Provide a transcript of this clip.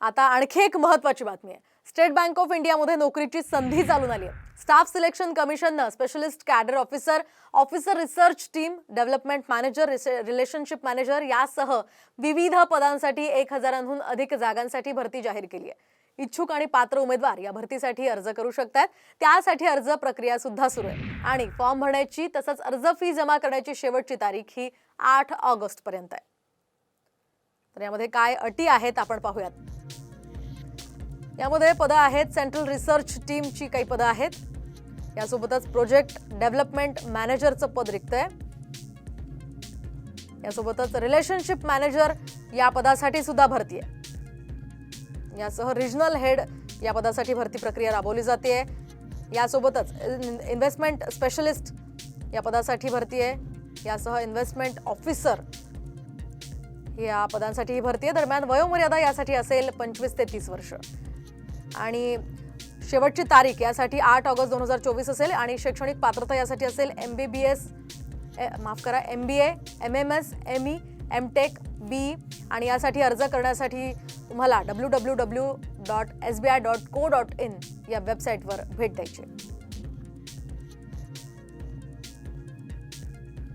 आता आणखी एक महत्वाची बातमी आहे. स्टेट बँक ऑफ इंडियामध्ये नोकरीची संधी चालून आली आहे. Staff selection कमिशननं specialist cadre officer officer research team development manager relationship manager यासह विविध पदांसाठी एक हजारांहून अधिक जागांसाठी भरती जाहीर केली आहे. इच्छुक आणि पात्र उमेदवार या भरतीसाठी अर्ज करू शकतात. त्यासाठी अर्ज प्रक्रिया सुद्धा सुरू आहे. आणि फॉर्म भरण्याची तसंच अर्ज फी जमा करण्याची शेवटची तारीख ही आठ ऑगस्ट पर्यंत आहे. तर यामध्ये काय अटी आहेत आपण पाहूयात. यामध्ये पदं आहेत सेंट्रल रिसर्च टीमची काही पदं आहेत. यासोबतच प्रोजेक्ट डेव्हलपमेंट मॅनेजरचं पद रिक्त आहे यासोबतच रिलेशनशिप मॅनेजर या पदासाठी सुद्धा भरती आहे यासह रिजनल हेड या पदासाठी भरती प्रक्रिया राबवली जाते यासोबतच इन्व्हेस्टमेंट स्पेशलिस्ट या पदासाठी भरती आहे यासह इन्व्हेस्टमेंट ऑफिसर या पदांसाठी ही भरती आहे दरम्यान वयोमर्यादा यासाठी असेल पंचवीस ते तीस वर्ष आणि शेवटची तारीख यासाठी आठ ऑगस्ट दोन हजार चोवीस असेल आणि शैक्षणिक पात्रता यासाठी असेल एम बी बी एस माफ करा M B A M M S M E M Tech B आणि यासाठी अर्ज करण्यासाठी तुम्हाला W W W dot S B I dot co dot in या वेबसाईटवर भेट द्यायची आहे.